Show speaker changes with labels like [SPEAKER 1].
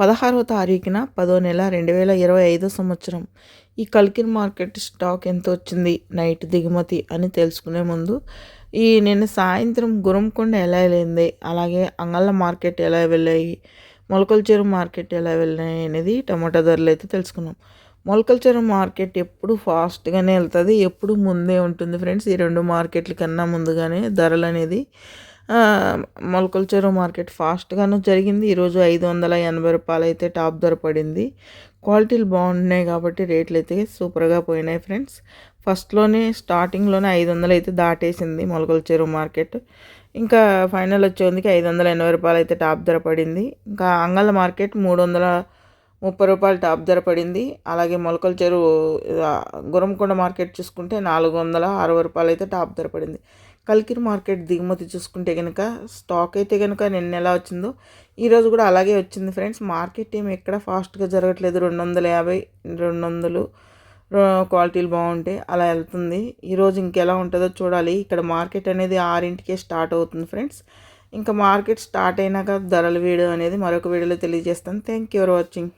[SPEAKER 1] పదహారవ తారీఖున పదో నెల రెండు వేల ఇరవై ఐదో సంవత్సరం. ఈ కల్కిన్ మార్కెట్ స్టాక్ ఎంత వచ్చింది? నైట్ దిగుమతి అని తెలుసుకునే ముందు ఈ నిన్న సాయంత్రం గురంకొండ ఎలా వెళ్ళింది? అలాగే అంగళ్ళ మార్కెట్ ఎలా వెళ్ళాయి? మొలకల చెరువు మార్కెట్ ఎలా వెళ్ళాయి? అనేది టమాటా ధరలు అయితే తెలుసుకున్నాం. మొలకల చెరువు మార్కెట్ ఎప్పుడు ఫాస్ట్గానే వెళ్తుంది ఎప్పుడు ముందే ఉంటుంది ఫ్రెండ్స్. ఈ రెండు మార్కెట్ల కన్నా ముందుగానే ధరలు అనేది మొలకల చెరువు మార్కెట్ ఫాస్ట్గాను జరిగింది. ఈరోజు ఐదు వందల ఎనభై రూపాయలు అయితే టాప్ ధర పడింది. క్వాలిటీలు బాగున్నాయి కాబట్టి రేట్లు అయితే సూపర్గా పోయినాయి ఫ్రెండ్స్. ఫస్ట్లోనే స్టార్టింగ్లోనే ఐదు వందలు అయితే దాటేసింది మొలకల చెరువు మార్కెట్. ఇంకా ఫైనల్ వచ్చేందుకు ఐదు వందల ఎనభై రూపాయలు అయితే టాప్ ధర పడింది. ఇంకా అంగళ్ళ మార్కెట్ మూడు వందల ముప్పై రూపాయలు టాప్ ధర పడింది. అలాగే మొలకల చెరువు గురంకొండ మార్కెట్ చూసుకుంటే నాలుగు వందల అరవై రూపాయలు అయితే టాప్ ధర పడింది. కల్కిరి మార్కెట్ దిగుమతి చూసుకుంటే కనుక స్టాక్ అయితే కనుక నిన్న ఎలా వచ్చిందో ఈరోజు కూడా అలాగే వచ్చింది ఫ్రెండ్స్. మార్కెట్ ఏమి ఎక్కడ ఫాస్ట్గా జరగట్లేదు. రెండు వందల యాభై రెండు వందలు క్వాలిటీలు బాగుంటాయి అలా వెళ్తుంది. ఈరోజు ఇంకెలా ఉంటుందో చూడాలి. ఇక్కడ మార్కెట్ అనేది ఆరింటికే స్టార్ట్ అవుతుంది ఫ్రెండ్స్. ఇంకా మార్కెట్ స్టార్ట్ అయినాక ధరల వీడియో అనేది మరొక వీడియోలో తెలియజేస్తాను. Thank you for watching.